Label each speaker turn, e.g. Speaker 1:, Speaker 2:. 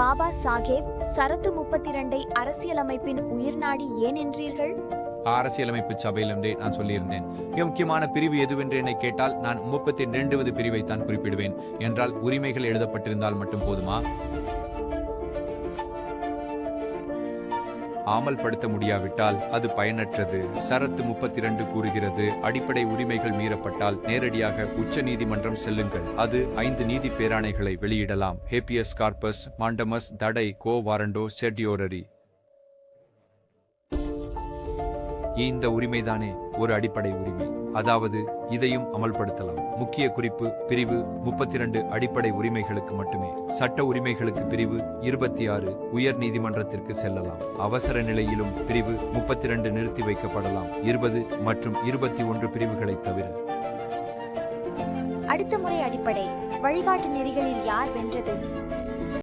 Speaker 1: பாபா சாஹேப் சரத்து முப்பத்தி இரண்டை அரசியலமைப்பின் உயிர்நாடி ஏன் என்றீர்கள்?
Speaker 2: அரசியலமைப்பு சபையிலிருந்தே நான் சொல்லியிருந்தேன். மிக முக்கியமான பிரிவு எதுவென்று என்னை கேட்டால் நான் முப்பத்தி இரண்டாவது பிரிவை தான் குறிப்பிடுவேன். என்றால் உரிமைகள் எழுதப்பட்டிருந்தால் மட்டும் போதுமா? அமல்படுத்த முடியாவிட்டால் அது பயனற்றது. சரத்து முப்பத்தி இரண்டு கூறுகிறது. அடிப்படை உரிமைகள் மீறப்பட்டால் நேரடியாக உச்ச நீதிமன்றம் செல்லுங்கள். அது ஐந்து நீதி பேராணைகளை வெளியிடலாம். ஹேப்பியஸ் கார்பஸ் மாண்டமஸ் தடை கோ வாரண்டோ செட்யோரரி இந்த உரிமைதானே? ஒரு அடிப்படை உரிமை. அதாவது இதையும் அமல்படுத்தலாம். முக்கிய குறிப்பு பிரிவு முப்பத்தி இரண்டு அடிப்படை உரிமைகளுக்கு மட்டுமே. சட்ட உரிமைகளுக்கு பிரிவு இருபத்தி ஆறு உயர் நீதிமன்றத்திற்கு செல்லலாம். அவசர நிலையிலும் பிரிவு முப்பத்தி இரண்டு நிறுத்தி வைக்கப்படலாம். இருபது மற்றும் இருபத்தி ஒன்று பிரிவுகளை தவிர.
Speaker 1: அடுத்த முறை அடிப்படை. வழிகாட்டு நெறிகளில் யார் வென்றது?